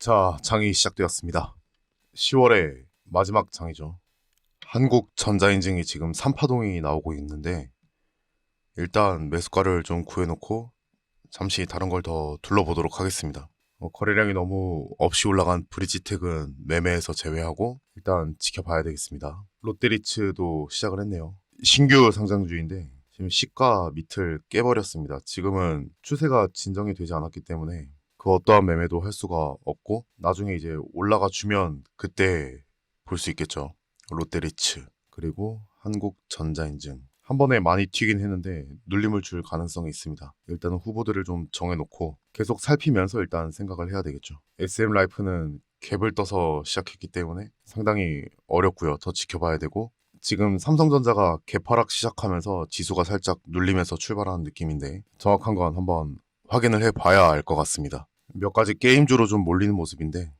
자, 장이 시작되었습니다. 10월의 마지막 장이죠. 한국 전자인증이 지금 3파동이 나오고 있는데 일단 매수가를 좀 구해놓고 잠시 다른 걸 더 둘러보도록 하겠습니다. 어, 거래량이 너무 없이 올라간 브리지텍은 매매에서 제외하고 일단 지켜봐야 되겠습니다. 롯데리츠도 시작을 했네요. 신규 상장주인데 지금 시가 밑을 깨버렸습니다. 지금은 추세가 진정이 되지 않았기 때문에 그 어떠한 매매도 할 수가 없고 나중에 이제 올라가 주면 그때 볼 수 있겠죠. 롯데리츠 그리고 한국전자인증 한 번에 많이 튀긴 했는데 눌림을 줄 가능성이 있습니다. 일단은 후보들을 좀 정해놓고 계속 살피면서 일단 생각을 해야 되겠죠. SM 라이프는 갭을 떠서 시작했기 때문에 상당히 어렵고요. 더 지켜봐야 되고 지금 삼성전자가 개파락 시작하면서 지수가 살짝 눌리면서 출발하는 느낌인데 정확한 건 한번 확인을 해봐야 알 것 같습니다. 몇 가지 게임주로 좀 몰리는 모습인데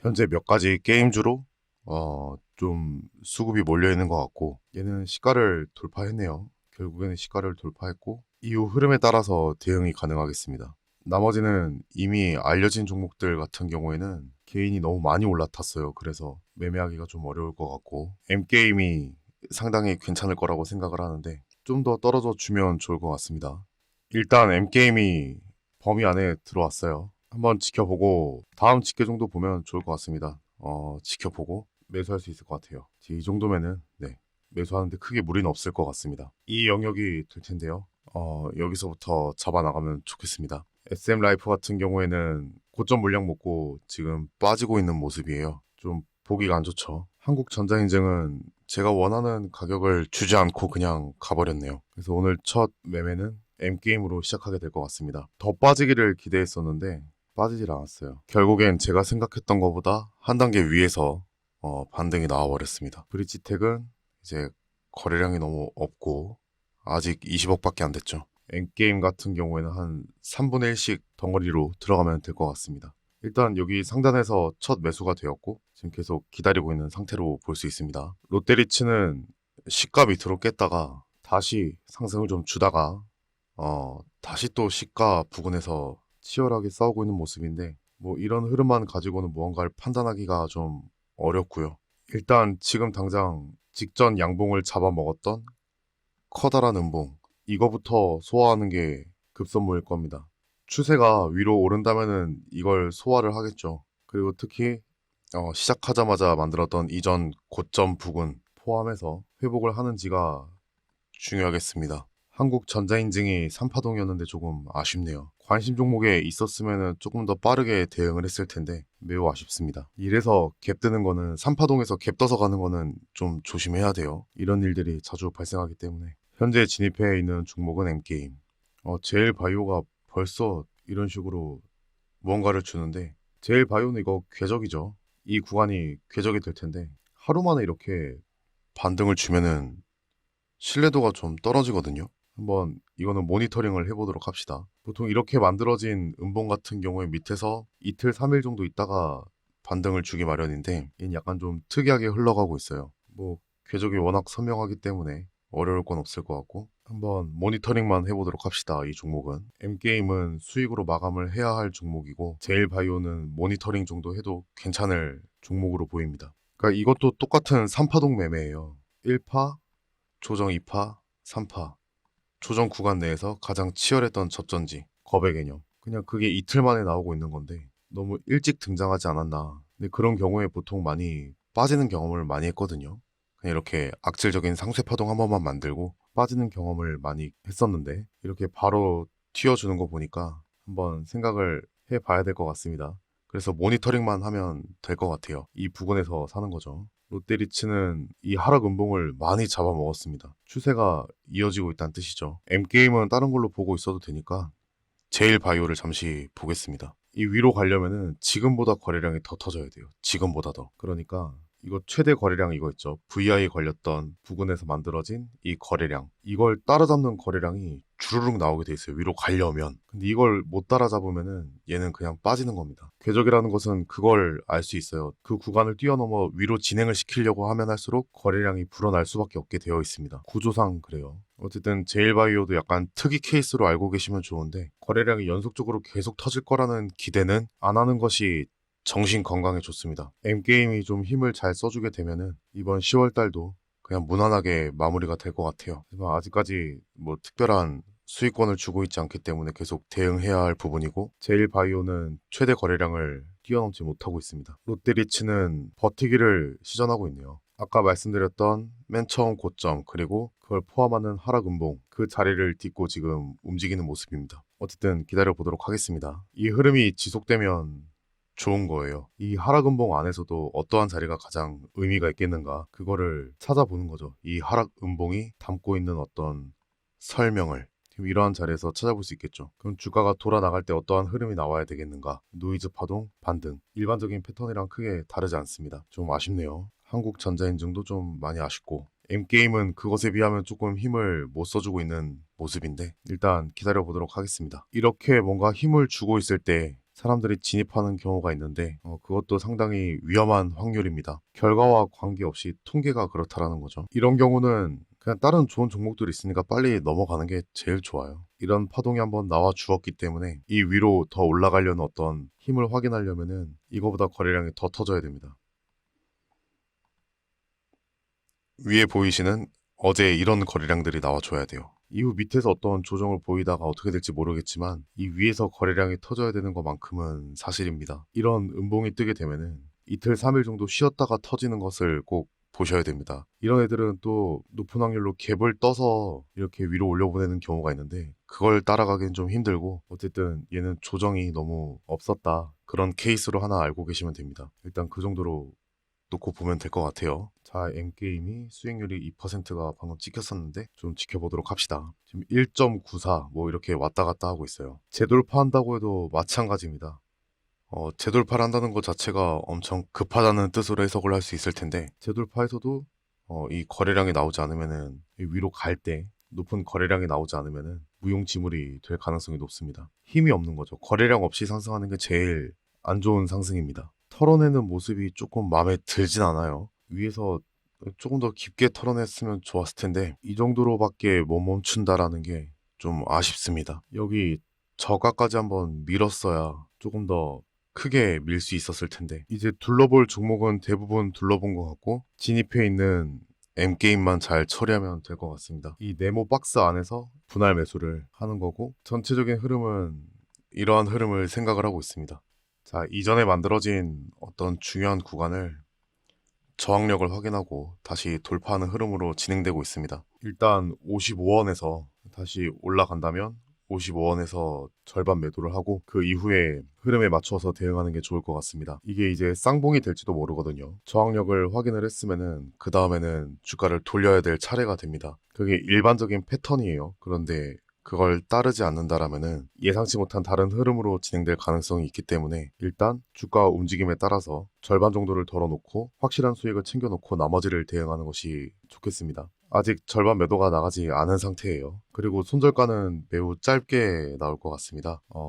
현재 몇 가지 게임주로 어, 좀 수급이 몰려 있는 것 같고 얘는 시가를 돌파했네요. 결국에는 시가를 돌파했고 이후 흐름에 따라서 대응이 가능하겠습니다. 나머지는 이미 알려진 종목들 같은 경우에는 개인이 너무 많이 올라탔어요. 그래서 매매하기가 좀 어려울 것 같고 M게임이 상당히 괜찮을 거라고 생각을 하는데 좀 더 떨어져 주면 좋을 것 같습니다. 일단 M게임이 범위 안에 들어왔어요. 한번 지켜보고 다음 집계 정도 보면 좋을 것 같습니다. 어, 지켜보고 매수할 수 있을 것 같아요. 이 정도면은 네 매수하는데 크게 무리는 없을 것 같습니다. 이 영역이 될 텐데요. 어, 여기서부터 잡아 나가면 좋겠습니다. SM 라이프 같은 경우에는 고점 물량 먹고 지금 빠지고 있는 모습이에요. 좀 보기가 안 좋죠. 한국 전자인증은 제가 원하는 가격을 주지 않고 그냥 가버렸네요. 그래서 오늘 첫 매매는 M게임으로 시작하게 될 것 같습니다. 더 빠지기를 기대했었는데 빠지질 않았어요. 결국엔 제가 생각했던 것보다 한 단계 위에서 어, 반등이 나와버렸습니다. 브리지텍은 이제 거래량이 너무 없고 아직 20억밖에 안 됐죠. 엔게임 같은 경우에는 한 3분의 1씩 덩어리로 들어가면 될 것 같습니다. 일단 여기 상단에서 첫 매수가 되었고 지금 계속 기다리고 있는 상태로 볼 수 있습니다. 롯데리츠는 시가 밑으로 깼다가 다시 상승을 좀 주다가 어, 다시 또 시가 부근에서 치열하게 싸우고 있는 모습인데 뭐 이런 흐름만 가지고는 무언가를 판단하기가 좀 어렵고요. 일단 지금 당장 직전 양봉을 잡아먹었던 커다란 음봉 이거부터 소화하는 게 급선무일 겁니다. 추세가 위로 오른다면은 이걸 소화를 하겠죠. 그리고 특히 어, 시작하자마자 만들었던 이전 고점 부근 포함해서 회복을 하는지가 중요하겠습니다. 한국 전자인증이 3파동이었는데 조금 아쉽네요. 관심 종목에 있었으면 조금 더 빠르게 대응을 했을 텐데 매우 아쉽습니다. 이래서 갭 뜨는 거는 3파동에서 갭 떠서 가는 거는 좀 조심해야 돼요. 이런 일들이 자주 발생하기 때문에 현재 진입해 있는 종목은 M게임. 어, 제일 바이오가 벌써 이런 식으로 무언가를 주는데 제일 바이오는 이거 궤적이죠. 이 구간이 궤적이 될 텐데 하루 만에 이렇게 반등을 주면은 신뢰도가 좀 떨어지거든요. 한번 이거는 모니터링을 해보도록 합시다. 보통 이렇게 만들어진 음봉 같은 경우에 밑에서 이틀, 3일 정도 있다가 반등을 주기 마련인데 얘는 약간 좀 특이하게 흘러가고 있어요. 뭐 궤적이 워낙 선명하기 때문에 어려울 건 없을 것 같고 한번 모니터링만 해보도록 합시다. 이 종목은 M게임은 수익으로 마감을 해야 할 종목이고 제일바이오는 모니터링 정도 해도 괜찮을 종목으로 보입니다. 그러니까 이것도 똑같은 3파동 매매예요. 1파, 조정 2파, 3파. 조정 구간 내에서 가장 치열했던 접전지, 거래 개념. 그냥 그게 이틀 만에 나오고 있는 건데 너무 일찍 등장하지 않았나. 근데 그런 경우에 보통 많이 빠지는 경험을 많이 했거든요. 그냥 이렇게 악질적인 상쇄 파동 한 번만 만들고 빠지는 경험을 많이 했었는데 이렇게 바로 튀어주는 거 보니까 한번 생각을 해봐야 될 것 같습니다. 그래서 모니터링만 하면 될 것 같아요. 이 부근에서 사는 거죠. 롯데리츠는 이 하락 음봉을 많이 잡아먹었습니다. 추세가 이어지고 있다는 뜻이죠. M게임은 다른 걸로 보고 있어도 되니까 제일 바이오를 잠시 보겠습니다. 이 위로 가려면은 지금보다 거래량이 더 터져야 돼요. 지금보다 더. 그러니까 이거 최대 거래량 이거 있죠. VI 걸렸던 부근에서 만들어진 이 거래량. 이걸 따라잡는 거래량이 주르륵 나오게 돼 있어요. 위로 가려면. 근데 이걸 못 따라잡으면은 얘는 그냥 빠지는 겁니다. 궤적이라는 것은 그걸 알 수 있어요. 그 구간을 뛰어넘어 위로 진행을 시키려고 하면 할수록 거래량이 불어날 수밖에 없게 되어 있습니다. 구조상 그래요. 어쨌든 제일바이오도 약간 특이 케이스로 알고 계시면 좋은데 거래량이 연속적으로 계속 터질 거라는 기대는 안 하는 것이 정신 건강에 좋습니다. M게임이 좀 힘을 잘 써주게 되면은 이번 10월 달도 그냥 무난하게 마무리가 될 것 같아요. 하지만 아직까지 뭐 특별한 수익권을 주고 있지 않기 때문에 계속 대응해야 할 부분이고 제일바이오는 최대 거래량을 뛰어넘지 못하고 있습니다. 롯데리츠는 버티기를 시전하고 있네요. 아까 말씀드렸던 맨 처음 고점 그리고 그걸 포함하는 하락 음봉 그 자리를 딛고 지금 움직이는 모습입니다. 어쨌든 기다려 보도록 하겠습니다. 이 흐름이 지속되면 좋은 거예요. 이 하락 음봉 안에서도 어떠한 자리가 가장 의미가 있겠는가 그거를 찾아보는 거죠. 이 하락 음봉이 담고 있는 어떤 설명을 이러한 자리에서 찾아볼 수 있겠죠. 그럼 주가가 돌아 나갈 때 어떠한 흐름이 나와야 되겠는가? 노이즈 파동, 반등. 일반적인 패턴이랑 크게 다르지 않습니다. 좀 아쉽네요. 한국 전자인증도 좀 많이 아쉽고 M게임은 그것에 비하면 조금 힘을 못 써주고 있는 모습인데 일단 기다려 보도록 하겠습니다. 이렇게 뭔가 힘을 주고 있을 때 사람들이 진입하는 경우가 있는데 어, 그것도 상당히 위험한 확률입니다. 결과와 관계없이 통계가 그렇다라는 거죠. 이런 경우는 그냥 다른 좋은 종목들이 있으니까 빨리 넘어가는 게 제일 좋아요. 이런 파동이 한번 나와 주었기 때문에 이 위로 더 올라가려는 어떤 힘을 확인하려면은 이거보다 거래량이 더 터져야 됩니다. 위에 보이시는 어제 이런 거래량들이 나와줘야 돼요. 이후 밑에서 어떤 조정을 보이다가 어떻게 될지 모르겠지만 이 위에서 거래량이 터져야 되는 것만큼은 사실입니다. 이런 음봉이 뜨게 되면은 이틀 3일 정도 쉬었다가 터지는 것을 꼭 보셔야 됩니다. 이런 애들은 또 높은 확률로 갭을 떠서 이렇게 위로 올려보내는 경우가 있는데 그걸 따라가기는 좀 힘들고 어쨌든 얘는 조정이 너무 없었다. 그런 케이스로 하나 알고 계시면 됩니다. 일단 그 정도로 놓고 보면 될 것 같아요. 자, M게임이 수익률이 2%가 방금 찍혔었는데 좀 지켜보도록 합시다. 지금 1.94 뭐 이렇게 왔다 갔다 하고 있어요. 재돌파한다고 해도 마찬가지입니다. 어, 재돌파를 한다는 것 자체가 엄청 급하다는 뜻으로 해석을 할 수 있을 텐데 재돌파에서도 어, 이 거래량이 나오지 않으면은 이 위로 갈 때 높은 거래량이 나오지 않으면은 무용지물이 될 가능성이 높습니다. 힘이 없는 거죠. 거래량 없이 상승하는 게 제일 안 좋은 상승입니다. 털어내는 모습이 조금 마음에 들진 않아요. 위에서 조금 더 깊게 털어냈으면 좋았을 텐데 이 정도로밖에 못 멈춘다라는 게 좀 아쉽습니다. 여기 저가까지 한번 밀었어야 조금 더 크게 밀 수 있었을 텐데 이제 둘러볼 종목은 대부분 둘러본 것 같고 진입해 있는 M게임만 잘 처리하면 될 것 같습니다. 이 네모 박스 안에서 분할 매수를 하는 거고 전체적인 흐름은 이러한 흐름을 생각을 하고 있습니다. 자, 이전에 만들어진 어떤 중요한 구간을 저항력을 확인하고 다시 돌파하는 흐름으로 진행되고 있습니다. 일단 55원에서 다시 올라간다면 55원에서 절반 매도를 하고 그 이후에 흐름에 맞춰서 대응하는 게 좋을 것 같습니다. 이게 이제 쌍봉이 될지도 모르거든요. 저항력을 확인을 했으면은 그 다음에는 주가를 돌려야 될 차례가 됩니다. 그게 일반적인 패턴이에요. 그런데 그걸 따르지 않는다라면은 예상치 못한 다른 흐름으로 진행될 가능성이 있기 때문에 일단 주가 움직임에 따라서 절반 정도를 덜어놓고 확실한 수익을 챙겨놓고 나머지를 대응하는 것이 좋겠습니다. 아직 절반 매도가 나가지 않은 상태예요. 그리고 손절가는 매우 짧게 나올 것 같습니다. 어,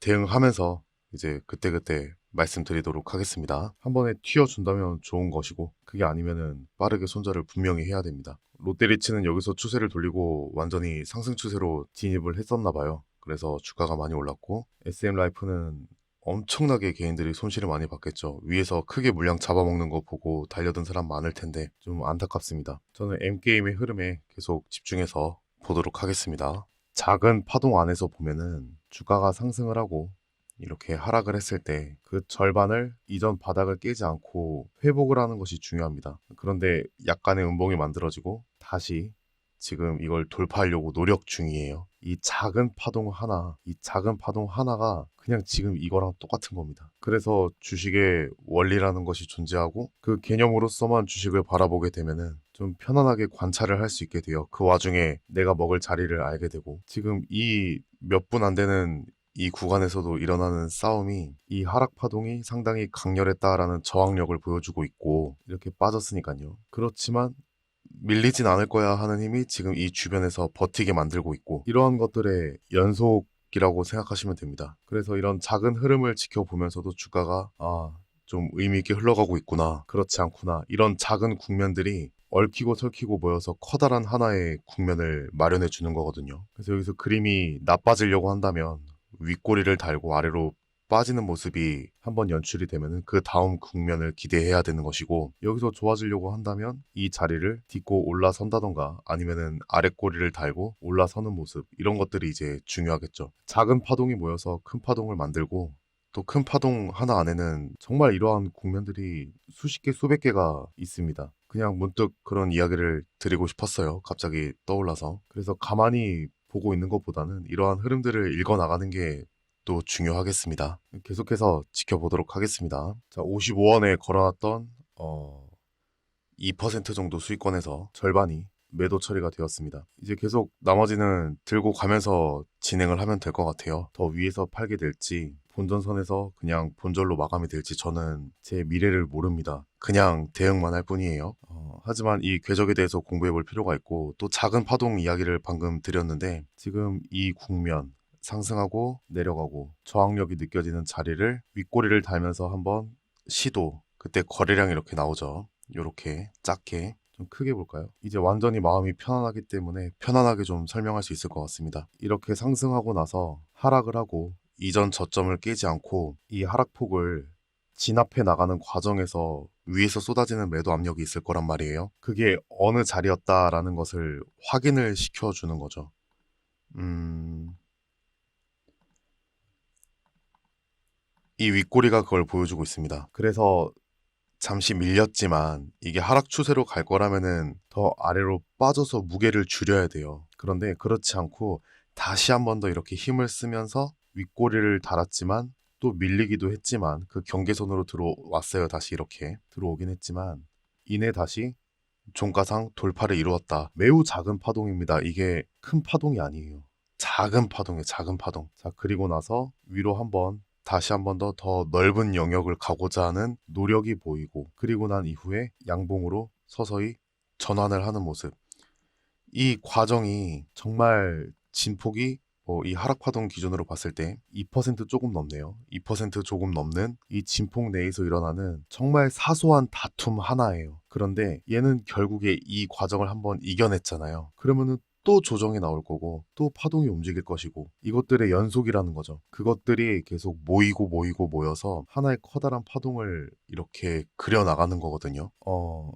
대응하면서 이제 그때그때 말씀드리도록 하겠습니다. 한 번에 튀어준다면 좋은 것이고 그게 아니면은 빠르게 손절을 분명히 해야 됩니다. 롯데리츠는 여기서 추세를 돌리고 완전히 상승 추세로 진입을 했었나 봐요. 그래서 주가가 많이 올랐고 SM 라이프는 엄청나게 개인들이 손실을 많이 받겠죠. 위에서 크게 물량 잡아먹는 거 보고 달려든 사람 많을 텐데 좀 안타깝습니다. 저는 M게임의 흐름에 계속 집중해서 보도록 하겠습니다. 작은 파동 안에서 보면은 주가가 상승을 하고 이렇게 하락을 했을 때 그 절반을 이전 바닥을 깨지 않고 회복을 하는 것이 중요합니다. 그런데 약간의 음봉이 만들어지고 다시 지금 이걸 돌파하려고 노력 중이에요. 이 작은 파동 하나, 이 작은 파동 하나가 그냥 지금 이거랑 똑같은 겁니다. 그래서 주식의 원리라는 것이 존재하고 그 개념으로서만 주식을 바라보게 되면은 좀 편안하게 관찰을 할 수 있게 돼요. 그 와중에 내가 먹을 자리를 알게 되고 지금 이 몇 분 안 되는 이 구간에서도 일어나는 싸움이 이 하락 파동이 상당히 강렬했다라는 저항력을 보여주고 있고 이렇게 빠졌으니까요. 그렇지만 밀리진 않을 거야 하는 힘이 지금 이 주변에서 버티게 만들고 있고 이러한 것들의 연속이라고 생각하시면 됩니다. 그래서 이런 작은 흐름을 지켜보면서도 주가가 아, 좀 의미 있게 흘러가고 있구나. 그렇지 않구나. 이런 작은 국면들이 얽히고 설키고 모여서 커다란 하나의 국면을 마련해 주는 거거든요. 그래서 여기서 그림이 나빠지려고 한다면 윗꼬리를 달고 아래로 빠지는 모습이 한번 연출이 되면은 그 다음 국면을 기대해야 되는 것이고 여기서 좋아지려고 한다면 이 자리를 딛고 올라선다던가 아니면은 아랫꼬리를 달고 올라서는 모습 이런 것들이 이제 중요하겠죠. 작은 파동이 모여서 큰 파동을 만들고 또 큰 파동 하나 안에는 정말 이러한 국면들이 수십 개 수백 개가 있습니다. 그냥 문득 그런 이야기를 드리고 싶었어요. 갑자기 떠올라서. 그래서 가만히 보고 있는 것보다는 이러한 흐름들을 읽어 나가는 게 또 중요하겠습니다. 계속해서 지켜보도록 하겠습니다. 자, 55원에 걸어놨던 어, 2% 정도 수익권에서 절반이 매도 처리가 되었습니다. 이제 계속 나머지는 들고 가면서 진행을 하면 될 것 같아요. 더 위에서 팔게 될지 본전선에서 그냥 본절로 마감이 될지 저는 제 미래를 모릅니다. 그냥 대응만 할 뿐이에요. 어, 하지만 이 궤적에 대해서 공부해 볼 필요가 있고 또 작은 파동 이야기를 방금 드렸는데 지금 이 국면 상승하고 내려가고 저항력이 느껴지는 자리를 윗꼬리를 달면서 한번 시도 그때 거래량이 이렇게 나오죠. 이렇게 작게 좀 크게 볼까요? 이제 완전히 마음이 편안하기 때문에 편안하게 좀 설명할 수 있을 것 같습니다. 이렇게 상승하고 나서 하락을 하고 이전 저점을 깨지 않고 이 하락폭을 진압해 나가는 과정에서 위에서 쏟아지는 매도 압력이 있을 거란 말이에요. 그게 어느 자리였다라는 것을 확인을 시켜주는 거죠. 음, 이 윗꼬리가 그걸 보여주고 있습니다. 그래서 잠시 밀렸지만 이게 하락 추세로 갈 거라면은 더 아래로 빠져서 무게를 줄여야 돼요. 그런데 그렇지 않고 다시 한 번 더 이렇게 힘을 쓰면서 윗꼬리를 달았지만 또 밀리기도 했지만 그 경계선으로 들어왔어요. 다시 이렇게 들어오긴 했지만 이내 다시 종가상 돌파를 이루었다. 매우 작은 파동입니다. 이게 큰 파동이 아니에요. 작은 파동이에요. 작은 파동. 자 그리고 나서 위로 한번 다시 한 번 더 더 넓은 영역을 가고자 하는 노력이 보이고 그리고 난 이후에 양봉으로 서서히 전환을 하는 모습. 이 과정이 정말 진폭이 뭐이 하락 파동 기준으로 봤을 때 2% 조금 넘네요. 2% 조금 넘는 이 진폭 내에서 일어나는 정말 사소한 다툼 하나예요. 그런데 얘는 결국에 이 과정을 한번 이겨냈잖아요. 그러면은 또 조정이 나올 거고 또 파동이 움직일 것이고 이것들의 연속이라는 거죠. 그것들이 계속 모이고 모이고 모여서 하나의 커다란 파동을 이렇게 그려 나가는 거거든요. 어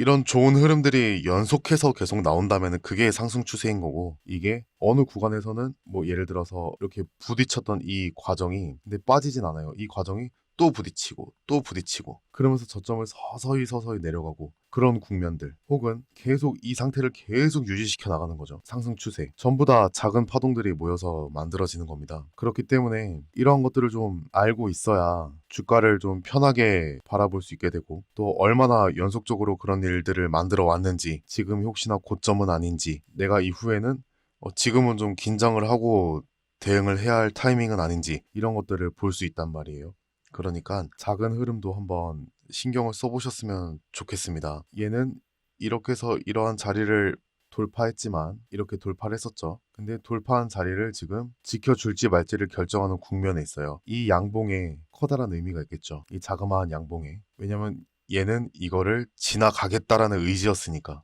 이런 좋은 흐름들이 연속해서 계속 나온다면 그게 상승 추세인 거고 이게 어느 구간에서는 뭐 예를 들어서 이렇게 부딪혔던 이 과정이 근데 빠지진 않아요. 이 과정이 또 부딪히고 또 부딪히고 그러면서 저점을 서서히 서서히 내려가고 그런 국면들 혹은 계속 이 상태를 계속 유지시켜 나가는 거죠. 상승 추세. 전부 다 작은 파동들이 모여서 만들어지는 겁니다. 그렇기 때문에 이러한 것들을 좀 알고 있어야 주가를 좀 편하게 바라볼 수 있게 되고 또 얼마나 연속적으로 그런 일들을 만들어 왔는지 지금이 혹시나 고점은 아닌지 내가 이후에는 어, 지금은 좀 긴장을 하고 대응을 해야 할 타이밍은 아닌지 이런 것들을 볼 수 있단 말이에요. 그러니까 작은 흐름도 한번 신경을 써보셨으면 좋겠습니다. 얘는 이렇게 해서 이러한 자리를 돌파했지만 이렇게 돌파를 했었죠. 근데 돌파한 자리를 지금 지켜줄지 말지를 결정하는 국면에 있어요. 이 양봉에 커다란 의미가 있겠죠. 이 자그마한 양봉에. 왜냐면 얘는 이거를 지나가겠다라는 의지였으니까.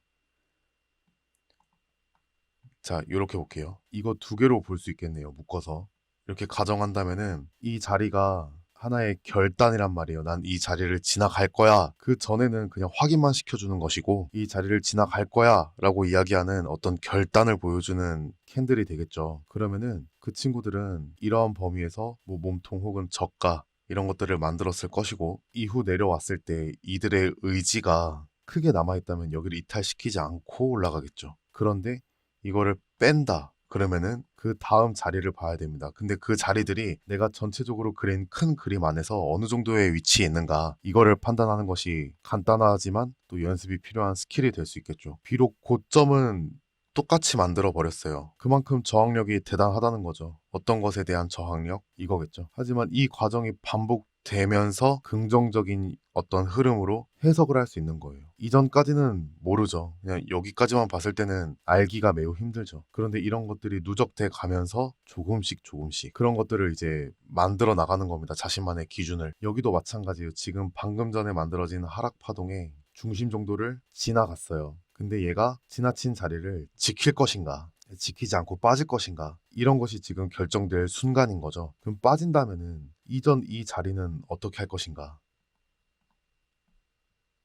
자, 이렇게 볼게요. 이거 두 개로 볼 수 있겠네요. 묶어서. 이렇게 가정한다면은 이 자리가 하나의 결단이란 말이에요. 난 이 자리를 지나갈 거야. 그 전에는 그냥 확인만 시켜주는 것이고 이 자리를 지나갈 거야 라고 이야기하는 어떤 결단을 보여주는 캔들이 되겠죠. 그러면은 그 친구들은 이러한 범위에서 뭐 몸통 혹은 저가 이런 것들을 만들었을 것이고 이후 내려왔을 때 이들의 의지가 크게 남아있다면 여기를 이탈시키지 않고 올라가겠죠. 그런데 이거를 뺀다. 그러면은 그 다음 자리를 봐야 됩니다. 근데 그 자리들이 내가 전체적으로 그린 큰 그림 안에서 어느 정도의 위치에 있는가 이거를 판단하는 것이 간단하지만 또 연습이 필요한 스킬이 될 수 있겠죠. 비록 고점은 똑같이 만들어 버렸어요. 그만큼 저항력이 대단하다는 거죠. 어떤 것에 대한 저항력 이거겠죠. 하지만 이 과정이 반복 되면서 긍정적인 어떤 흐름으로 해석을 할 수 있는 거예요. 이전까지는 모르죠. 그냥 여기까지만 봤을 때는 알기가 매우 힘들죠. 그런데 이런 것들이 누적돼 가면서 조금씩 조금씩 그런 것들을 이제 만들어 나가는 겁니다. 자신만의 기준을. 여기도 마찬가지예요. 지금 방금 전에 만들어진 하락 파동의 중심 정도를 지나갔어요. 근데 얘가 지나친 자리를 지킬 것인가, 지키지 않고 빠질 것인가, 이런 것이 지금 결정될 순간인 거죠. 그럼 빠진다면은 이전 이 자리는 어떻게 할 것인가?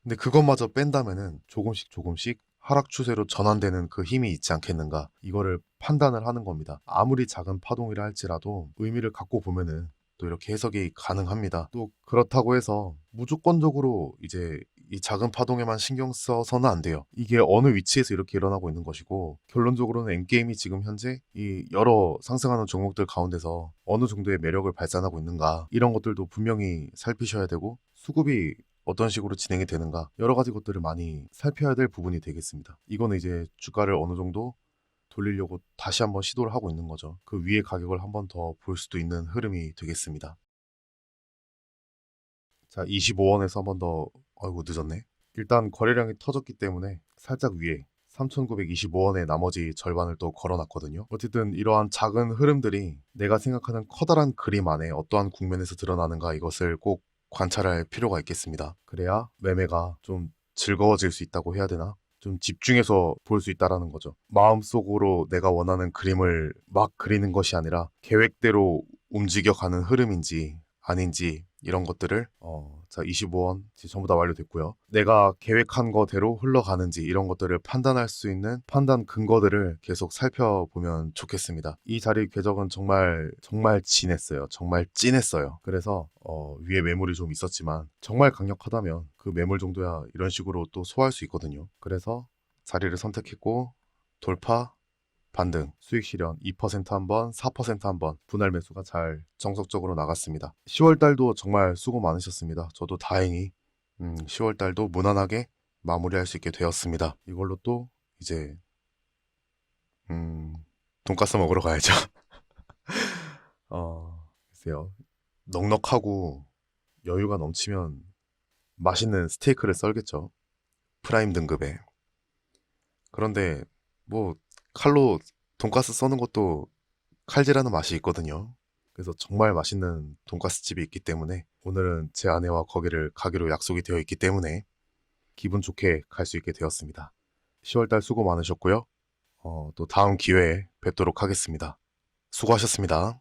근데 그것마저 뺀다면은 조금씩 조금씩 하락 추세로 전환되는 그 힘이 있지 않겠는가? 이거를 판단을 하는 겁니다. 아무리 작은 파동이라 할지라도 의미를 갖고 보면은 또 이렇게 해석이 가능합니다. 또 그렇다고 해서 무조건적으로 이제 이 작은 파동에만 신경 써서는 안 돼요. 이게 어느 위치에서 이렇게 일어나고 있는 것이고 결론적으로는 엔게임이 지금 현재 이 여러 상승하는 종목들 가운데서 어느 정도의 매력을 발산하고 있는가 이런 것들도 분명히 살피셔야 되고 수급이 어떤 식으로 진행이 되는가 여러 가지 것들을 많이 살펴야 될 부분이 되겠습니다. 이거는 이제 주가를 어느 정도 돌리려고 다시 한번 시도를 하고 있는 거죠. 그 위의 가격을 한번 더 볼 수도 있는 흐름이 되겠습니다. 자, 25원에서 한번 더, 아이고, 늦었네. 일단 거래량이 터졌기 때문에 살짝 위에 3,925원의 나머지 절반을 또 걸어놨거든요. 어쨌든 이러한 작은 흐름들이 내가 생각하는 커다란 그림 안에 어떠한 국면에서 드러나는가 이것을 꼭 관찰할 필요가 있겠습니다. 그래야 매매가 좀 즐거워질 수 있다고 해야 되나? 좀 집중해서 볼 수 있다라는 거죠. 마음속으로 내가 원하는 그림을 막 그리는 것이 아니라 계획대로 움직여가는 흐름인지 아닌지 이런 것들을 어, 자 25원 이제 전부 다 완료됐고요. 내가 계획한 거대로 흘러가는지 이런 것들을 판단할 수 있는 판단 근거들을 계속 살펴보면 좋겠습니다. 이 자리 궤적은 정말 정말 진했어요. 정말 찐했어요. 그래서 어, 위에 매물이 좀 있었지만 정말 강력하다면 그 매물 정도야 이런 식으로 또 소화할 수 있거든요. 그래서 자리를 선택했고 돌파 반등, 수익 실현 2% 한번, 4% 한번 분할 매수가 잘 정석적으로 나갔습니다. 10월 달도 정말 수고 많으셨습니다. 저도 다행히 음, 10월 달도 무난하게 마무리할 수 있게 되었습니다. 이걸로 또 이제 음, 돈가스 먹으러 가야죠. 어, 글쎄요. 넉넉하고 여유가 넘치면 맛있는 스테이크를 썰겠죠. 프라임 등급에. 그런데 뭐 칼로 돈가스 써는 것도 칼질하는 맛이 있거든요. 그래서 정말 맛있는 돈가스 집이 있기 때문에 오늘은 제 아내와 거기를 가기로 약속이 되어 있기 때문에 기분 좋게 갈 수 있게 되었습니다. 10월달 수고 많으셨고요. 어, 또 다음 기회에 뵙도록 하겠습니다. 수고하셨습니다.